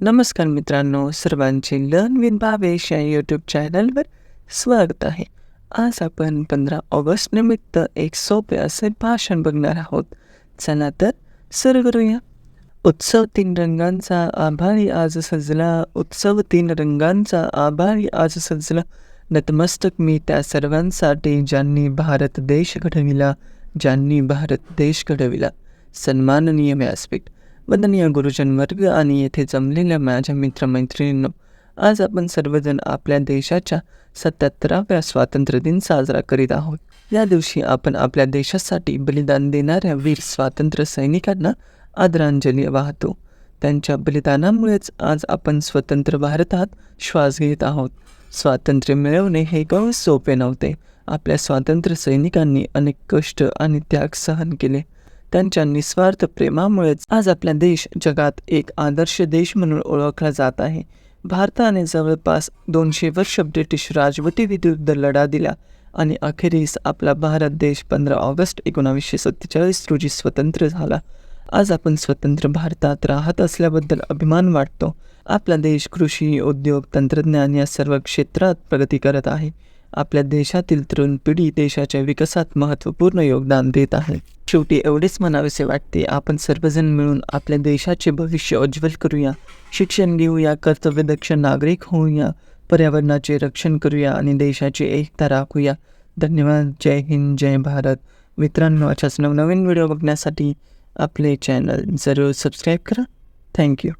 नमस्कार मित्रांनो सर्वांचे लर्न विथ भावेश या यूट्यूब चॅनलवर स्वागत आहे. आज आपण पंधरा ऑगस्ट निमित्त एक सोपे असे भाषण बघणार आहोत. चला तर सुरू करूया. उत्सव तीन रंगांचा आभारी आज सजला. उत्सव तीन रंगांचा आभारी आज सजला. नतमस्तक मी त्या सर्वांसाठी ज्यांनी भारत देश घडविला ज्यांनी भारत देश घडविला. सन्माननीय व्यासपीठ. वंदनीय गुरुजन वर्ग आणि येथे जमलेल्या माझ्या मित्रमैत्रिणींनो आज आपण सर्वजण आपल्या देशाच्या सत्याहत्तराव्या स्वातंत्र्य दिन साजरा करीत आहोत. या दिवशी आपण आपल्या देशासाठी बलिदान देणाऱ्या वीर स्वातंत्र्य सैनिकांना आदरांजली वाहतो. त्यांच्या बलिदानामुळेच आज आपण स्वतंत्र भारतात श्वास घेत आहोत. स्वातंत्र्य मिळवणे हे कमी सोपे नव्हते. आपल्या स्वातंत्र्य सैनिकांनी अनेक कष्ट आणि त्याग सहन केले. त्यांच्या निस्वार्थ प्रेमामुळेच आज आपला देश जगात एक आदर्श देश म्हणून ओळखला जात आहे. भारताने जवळपास दोनशे वर्ष ब्रिटिश राजवटीविरुद्ध लढा दिला आणि अखेरीस आपला भारत देश पंधरा ऑगस्ट एकोणावीसशे सत्तेचाळीस रोजी स्वतंत्र झाला. आज आपण स्वतंत्र भारतात राहत असल्याबद्दल अभिमान वाटतो. आपला देश कृषी उद्योग तंत्रज्ञान या सर्व क्षेत्रात प्रगती करत आहे. आपल्या देशातील तरुण पिढी देशाच्या विकासात महत्त्वपूर्ण योगदान देत आहे. शेवटी एवढेच म्हणावेसे वाटते आपण सर्वजण मिळून आपल्या देशाचे भविष्य उज्ज्वल करूया शिक्षण घेऊया कर्तव्यदक्ष नागरिक होऊया पर्यावरणाचे रक्षण करूया आणि देशाची एकता राखूया. धन्यवाद जय हिंद जय भारत. मित्रांनो अशाच नवनवीन व्हिडिओ बघण्यासाठी आपले चॅनल जरूर सबस्क्राईब करा. थँक्यू